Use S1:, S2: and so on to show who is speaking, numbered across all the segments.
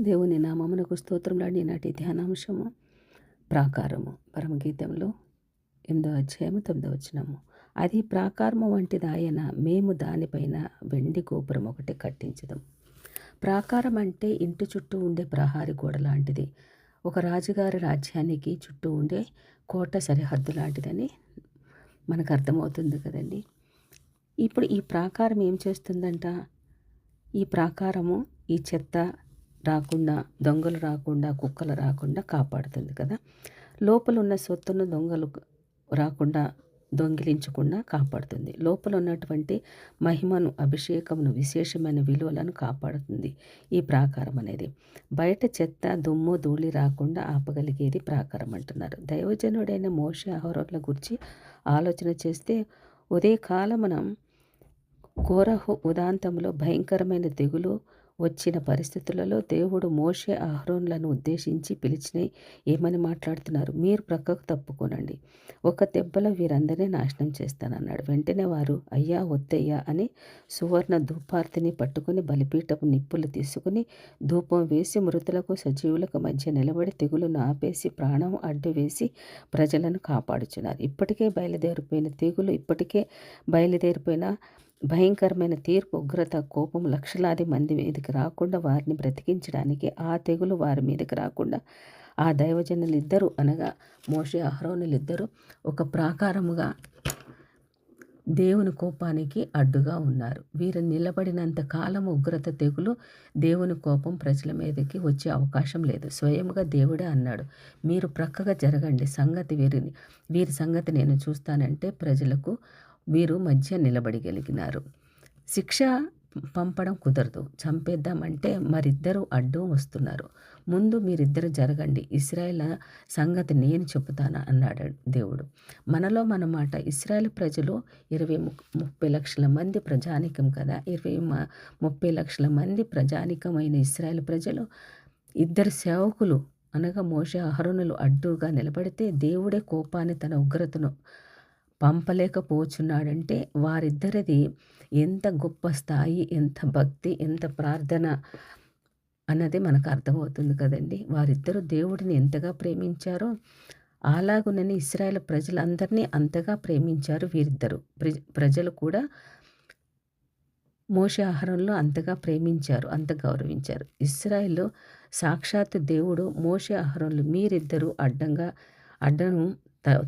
S1: దేవుని నామమునకు స్తోత్రంలాడి నాటి ధ్యానాంశము ప్రాకారము. పరమగీతంలో ఎనిమిదో అధ్యాయము తొమ్మిదో వచ్చినాము అది ప్రాకారము వంటిది ఆయన మేము దానిపైన వెండి గోపురం ఒకటి కట్టించదాం. ప్రాకారం అంటే ఇంటి చుట్టూ ఉండే ప్రహారీ గోడ లాంటిది. ఒక రాజుగారి రాజ్యానికి చుట్టూ ఉండే కోట సరిహద్దు లాంటిదని మనకు అర్థమవుతుంది కదండి. ఇప్పుడు ఈ ప్రాకారం ఏం చేస్తుందంట? ఈ ప్రాకారము ఈ చెత్త రాకుండా దొంగలు రాకుండా కుక్కలు రాకుండా కాపాడుతుంది కదా. లోపల ఉన్న సొత్తును దొంగలు రాకుండా దొంగిలించకుండా కాపాడుతుంది. లోపల ఉన్నటువంటి మహిమను అభిషేకమును విశేషమైన విలువలను కాపాడుతుంది ఈ ప్రాకారం అనేది. బయట చెత్త దుమ్ము ధూళి రాకుండా ఆపగలిగేది ప్రాకారం అంటున్నారు. దైవజనుడైన మోషి ఆహారాల గురించి ఆలోచన చేస్తే ఉదయకాలమునం కోరహు ఉదాంతంలో భయంకరమైన తెగులు వచ్చిన పరిస్థితులలో దేవుడు మోషే అహరోన్లను ఉద్దేశించి పిలిచినై ఏమని మాట్లాడుతున్నారు? మీరు ప్రక్కకు తప్పుకోనండి. ఒక దెబ్బలో వీరందరినీ నాశనం చేస్తానన్నాడు. వెంటనే వారు అయ్యా వద్దయ్యా అని సువర్ణ ధూపార్తిని పట్టుకుని బలిపీఠపు నిప్పులు తీసుకుని ధూపం వేసి మృతులకు సజీవులకు మధ్య నిలబడి తెగులను ఆపేసి ప్రాణం అడ్డు వేసి ప్రజలను కాపాడుచున్నారు. ఇప్పటికే బయలుదేరిపోయిన తెగులు ఇప్పటికే బయలుదేరిపోయిన భయంకరమైన తీర్పు ఉగ్రత కోపం లక్షలాది మంది మీదకి రాకుండా వారిని బ్రతికించడానికి ఆ తెగులు వారి మీదకి రాకుండా ఆ దైవజనులు ఇద్దరు అనగా మోషే అహరోనులు ఇద్దరు ఒక ప్రాకారముగా దేవుని కోపానికి అడ్డుగా ఉన్నారు. వీరు నిలబడినంత కాలం ఉగ్రత తెగులు దేవుని కోపం ప్రజల మీదకి వచ్చే అవకాశం లేదు. స్వయంగా దేవుడే అన్నాడు మీరు ప్రక్కగా జరగండి సంగతి వీరిని. వీరి సంగతి నేను చూస్తానంటే ప్రజలకు వీరు మధ్య నిలబడగలిగినారు. శిక్ష పంపడం కుదరదు. చంపేద్దామంటే మరిద్దరూ అడ్డు వస్తున్నారు. ముందు మీరిద్దరు జరగండి. ఇస్రాయేల్ సంగతి నేను చెబుతాను అన్నాడు దేవుడు. మనలో మన మాట ఇస్రాయేల్ ప్రజలు ఇరవై ముప్పై లక్షల మంది ప్రజానికం కదా? ఇరవై ముప్పై లక్షల మంది ప్రజానికమైన ఇస్రాయేల్ ప్రజలు ఇద్దరు సేవకులు అనగా మోష అహరుణులు అడ్డుగా నిలబడితే దేవుడే కోపాన్ని తన ఉగ్రతను పంపలేకపోచున్నాడంటే వారిద్దరిది ఎంత గొప్ప స్థాయి ఎంత భక్తి ఎంత ప్రార్థన అన్నది మనకు అర్థమవుతుంది కదండి. వారిద్దరూ దేవుడిని ఎంతగా ప్రేమించారో అలాగునని ఇస్రాయల్ ప్రజలందరినీ అంతగా ప్రేమించారు వీరిద్దరు. ప్రజలు కూడా మోష ఆహారంలో అంతగా ప్రేమించారు అంత గౌరవించారు. ఇస్రాయిల్లో సాక్షాత్ దేవుడు మోష ఆహారంలో మీరిద్దరూ అడ్డంగా అడ్డను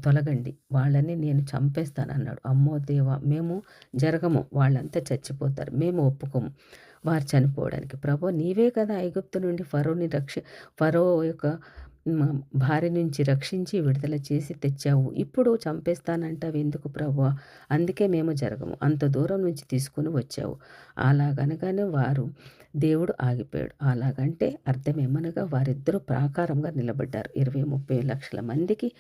S1: తొలగండి. వాళ్ళని నేను చంపేస్తాను అన్నాడు అమ్మో దేవ! మేము జరగము. వాళ్ళంతా చచ్చిపోతారు. మేము ఒప్పుకోము. వారు చనిపోవడానికి. ప్రభు నీవే కదా ఐగుప్తు నుండి ఫరోని రక్ష ఫరో యొక్క భార్య నుంచి రక్షించి విడుదల చేసి తెచ్చావు. ఇప్పుడు చంపేస్తానంటావు ఎందుకు ప్రభు అందుకే మేము జరగము. అంత దూరం నుంచి తీసుకుని వచ్చావు. అలాగనగానే వారు దేవుడు ఆగిపోయాడు. అలాగంటే అర్థమేమనగా వారిద్దరూ ప్రాకారంగా నిలబడ్డారు. ఇరవై ముప్పై లక్షల మందికి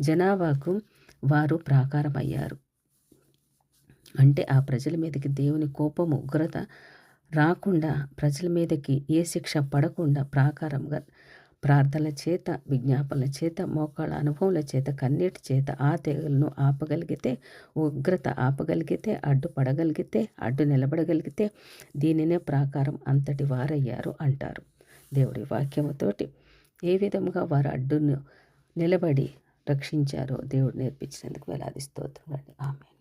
S1: జనాభాకు వారు ప్రాకారం అయ్యారు. అంటే ఆ ప్రజల మీదకి దేవుని కోపం ఉగ్రత రాకుండా ప్రజల మీదకి ఏ శిక్ష పడకుండా ప్రాకారంగా ప్రార్థనల చేత విజ్ఞాపనల చేత మోకాళ్ళ అనుభవాల చేత కన్నీటి చేత ఆ తెగలను ఆపగలిగితే ఉగ్రత ఆపగలిగితే అడ్డు పడగలిగితే అడ్డు నిలబడగలిగితే దీనినే ప్రాకారం అంతటి వారయ్యారు అంటారు. దేవుడి వాక్యముతోటి ఏ విధముగా వారు అడ్డును నిలబడి రక్షించారో దేవుడు నేర్పించినందుకు వేలాది స్తోత్రం ఆమె